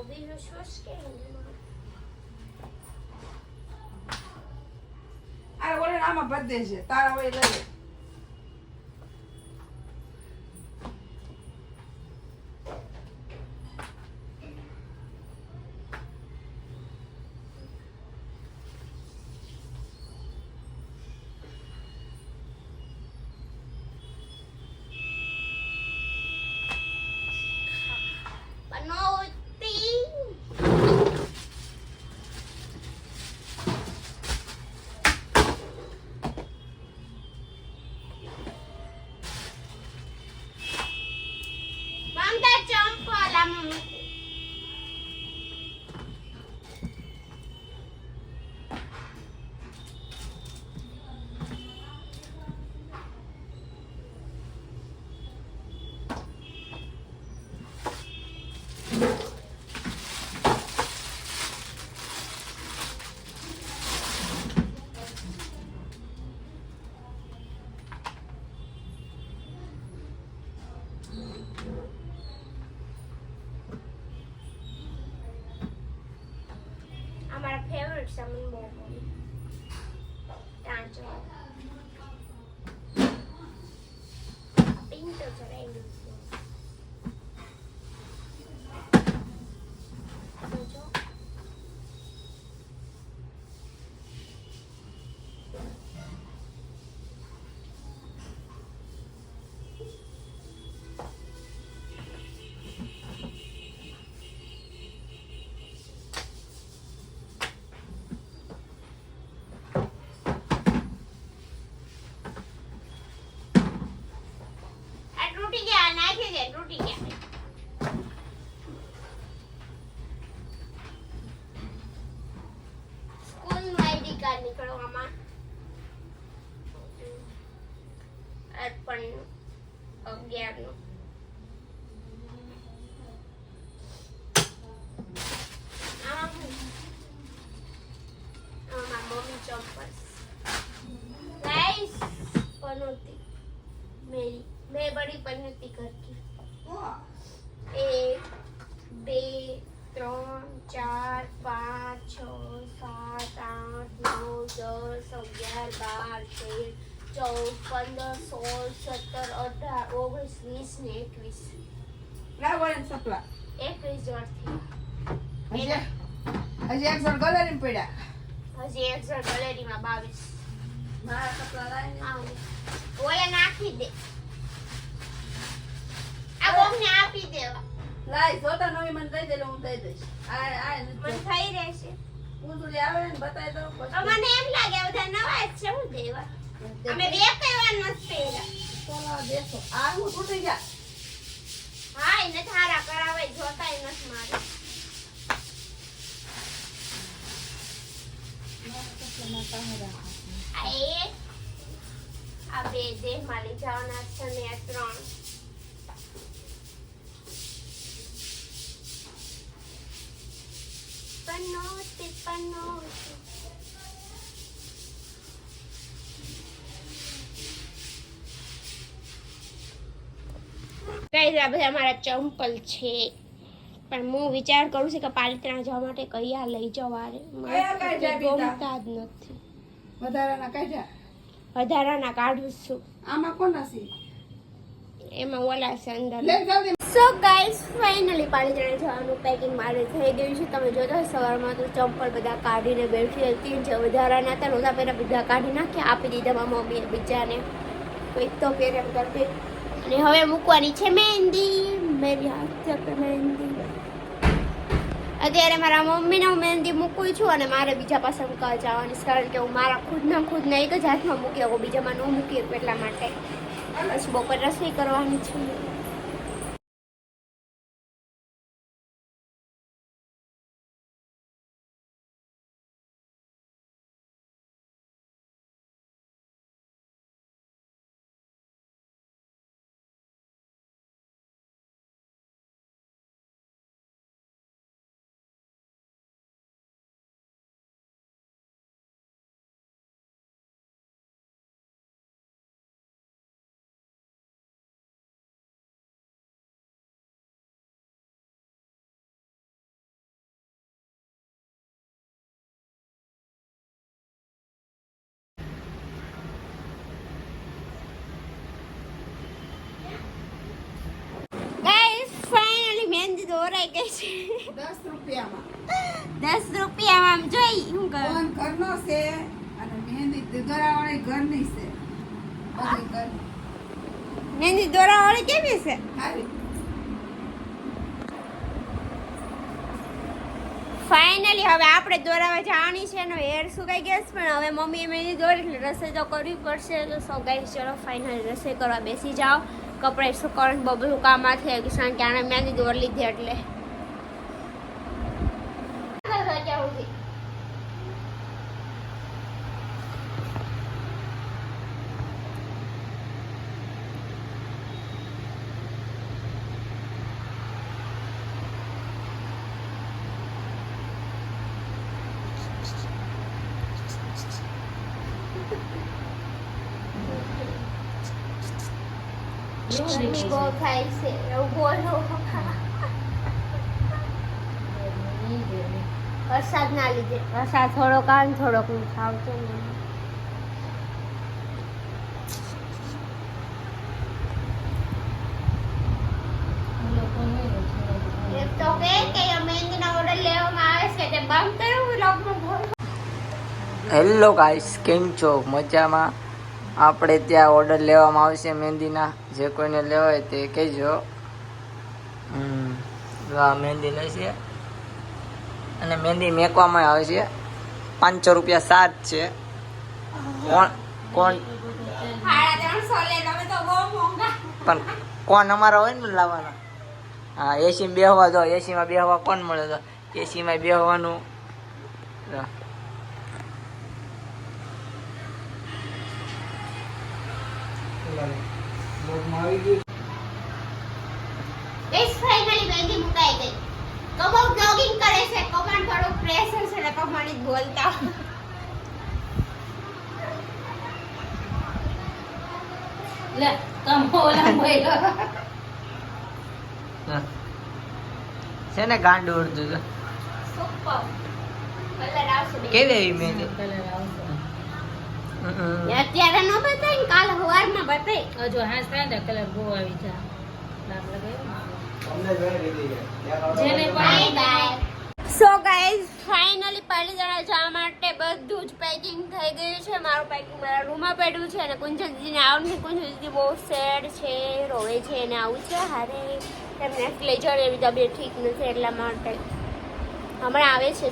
ખાવ બીજું શું છે આ ઓલે આમાં ભરી દેજે તારા હોય લઈ તૂટી ગયા સ્કૂલ નું આઈડી કાર્ડ નીકળવામાં અર્પણ અગિયાર નું આમાં શું? આમાં મમ્મી ચોમ્પસ ગાઈસ પનોતી मेरी मैं बड़ी पन्नती घर એક બે ત્રણ ચાર પાંચ છ સાત આઠ નવ દસ અગિયાર બાર તેર ચૌદ પંદર સોળ સત્તર અઢાર ઓગણીસ વીસ ને એકવીસ એકવીસ જણ થયા હજી એક જણ ગલેરી પડ્યા હજી એક જણ ગલેરીમાં બાવીસ મારા સપલા લાવીને ઓલે નાખી દે લાય જોતા નવી મને દઈ દે એટલે હું દઈ દઈશ. આ આ મને થઈ રહેશે. પૂંછડી આવે ને બતાય તો મને એમ લાગે બધા નવા જ છે હું દેવા? અમે બે કહેવા નથી પહેર્યા. દેશો? આ હું તૂટી ગયા. હા એને થારા કરાવે જોતાય નથી મારે. આ બે દેહમાં લઈ જવાના છે ને ત્રણ. પનોતી પનોતી ગાઈઝ આ બધા મારા ચંપલ છે. પણ હું વિચાર કરું છું કે પાલિત્રા જવા માટે કયા લઈ કઈ ગમતા જ નથી. વધારાના કાઢ્યા? વધારાના કાઢું છું. આમાં કોના છે? એમાં ઓલા છે અંદર. સો ગાઈસ ફાઇનલી પાલિતાણા જવાનું પેકિંગ મારે થઈ ગયું છે. તમે જોતા સવારમાં તો ચંપલ બધા કાઢીને બેઠી હતી. જે વધારાના હતા નહોતા પહેલાં બધા કાઢી નાખ્યા, આપી દીધા મારા મમ્મીએ બીજાને. કોઈક તો પહેરે બધા અને હવે મૂકવાની છે મહેંદી. મેરી હાથ મહેંદી. અત્યારે મારા મમ્મીને હું મહેંદી મૂકું છું અને મારે બીજા પાસે મૂકવા જવાની છે. કારણ કે હું મારા ખુદના ખુદના એક જ હાથમાં મૂકી શકું, બીજામાં ન મૂકી એટલા માટે. બસ બપોર રસોઈ કરવાની છે. ઓરાઈ ગઈ છે. દસ રૂપિયામાં. દસ રૂપિયામાં આમ જોઈ શું કરું? ઘરનો છે અને મહેંદી દોરાવાળી ઘરની છે. મહેંદી દોરા વાળી કેવી છે? ફાઇનલી હવે આપણે દોરાવા જવાની છે એનો હેર સુકાઈ ગયો છે પણ હવે મમ્મીએ મેં દોરી એટલે રસોઈ તો કરવી પડશે. તો સો ગાઈસ ચલો ફાઇનલી રસોઈ કરવા બેસી જાઓ. કપડાં બહુ બધું કામ ગયું કારણ આણે મહેંદી દોર લીધી એટલે. ગરમી વરસાદ ના લીધે થોડોક આવે થોડોક નથી આવતો ને. તો કે કે મહેંદીના ઓર્ડર લેવામાં આવે છે હેલો ગાઈસ કેમ છો? મજામાં? આપણે ત્યાં ઓર્ડર લેવામાં આવશે મહેંદીના. જે કોઈને લેવા હોય તે કહેજો. હા જો મહેંદી લેશે અને મહેંદી મેકવામાં આવે છે. પાંચસો રૂપિયા સાત છે. કોણ કોણ? લે પણ કોણ અમારા હોય ને લાવવાના? હા, એસીમાં બેહવા દો. એસીમાં બેહવા કોણ મળે તો? એસીમાં બેહવાનું. જો. બેસ ફાઇનલી બેગી મુકાઈ ગઈ. કમો બ્લોગિંગ કરે છે કમાન થોડું પ્રેશર છે એટલે કમાણી બોલતા. લે કમો ઓલા બોલ્યો. છે ને ગાંડ ઉડતું તો સુપર કલર આવશે કેવી આવી મેં કલર એ અત્યારે નો બતાય ને કાલ સવારમાં બતાય હજુ હાસ થાય ને કલર બહુ આવી જા લાગ જેને bye bye so guys finally Palitana જવા માટે બધું જ પેકિંગ થઈ ગયું છે. મારું પેકિંગ મારા રૂમમાં પડ્યું છે અને કુંજલ દીદીને આવું નથી કુંજલજી બહુ સેડ છે રોવે છે અને આવું છે. હારે એમને લેજર એવી તબિયત ઠીક નથી એટલા માટે. હમણાં આવે છે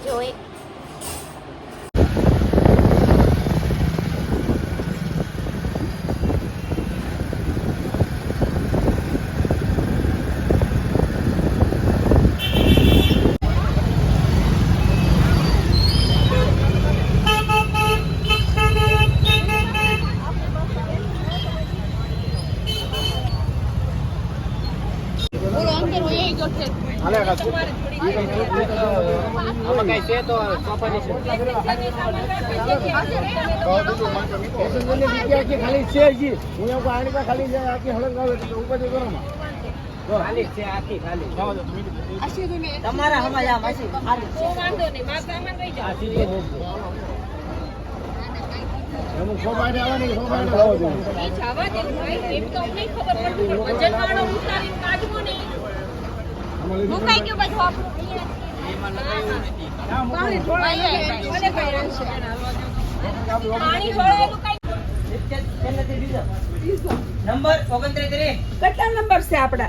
જો એક ખાલી છે જી હું એવું આની ખાલી છે આખી હળંગ આવે એટલે ઉપર કરો ખાલી છે. આખી ખાલી તમારા ખાલી છે. અમુક સો સો જોઈએ. મુકાઈ ગયું બધું આપણું. નંબર ઓગણત્રીસ કેટલા નંબર છે આપડા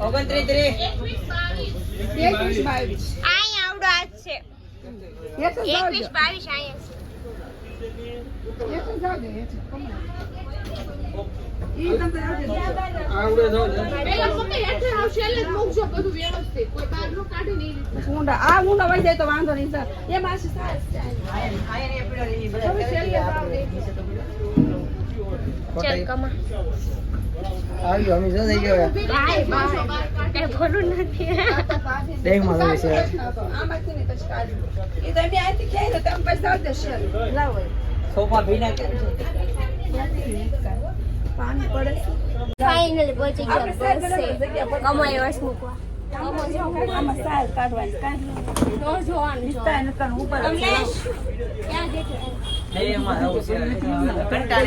ઓગણત્રીસ એકવીસ બાવીસ અહીં આવડો આજ છે. એકવીસ બાવીસ અહીંયા ઊંડા આ ઊંડા વળી જાય તો વાંધો નહીં સર એ. સોફા ભીના પાણી પડે છે. ફાઇનલી પહોંચી ગયા બસે વર્ષ મૂકવા.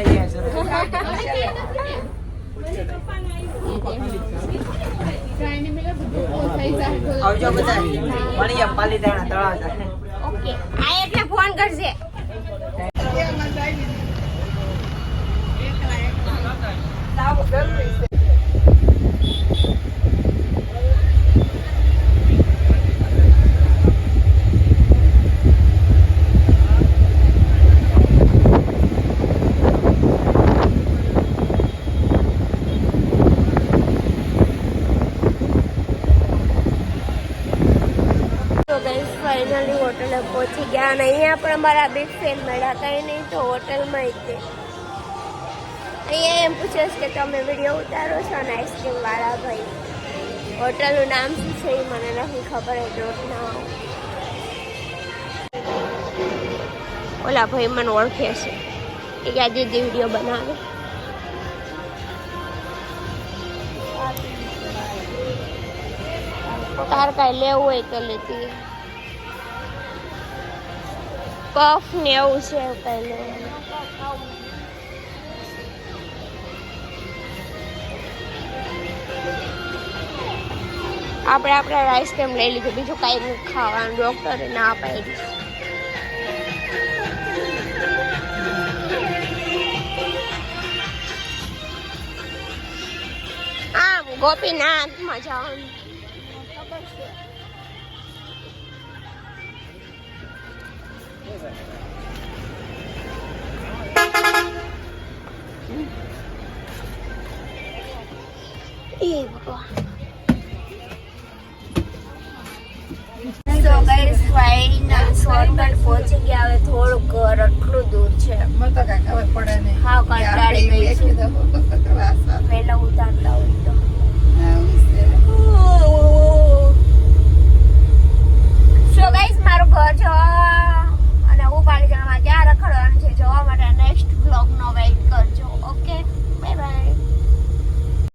છે. આવજો બધા. મળીએ પાલીતાણા તળાવ ઓકે આ એટલે ફોન કરશે તો ગઈસ ફાઇનલી હોટલે પહોંચી ગયા અને અહીંયા પણ અમારા બિગ ફેન મળ્યા કંઈ નહીં તો હોટલમાં જ તે. અહીંયા એમ પૂછ્યું છે કે તમે વીડિયો ઉતારો છો અને આઈસ્ક્રીમ વાળા ભાઈ. હોટલનું નામ શું છે એ મને નથી ખબર એ ના ઓલા ભાઈ મને ઓળખે છે. એ આજે વીડિયો બનાવે. તાર કાંઈ લેવું હોય તો લેતી પફ ને એવું છે કાંઈ લેવું આપણે આપણે આઈસ્ક્રીમ લઈ લીધું? બીજું કાંઈ નથી ખાવાનું ડૉક્ટરે ના પાડી આમ ગોપીનાથમાં જવાનું. ખબર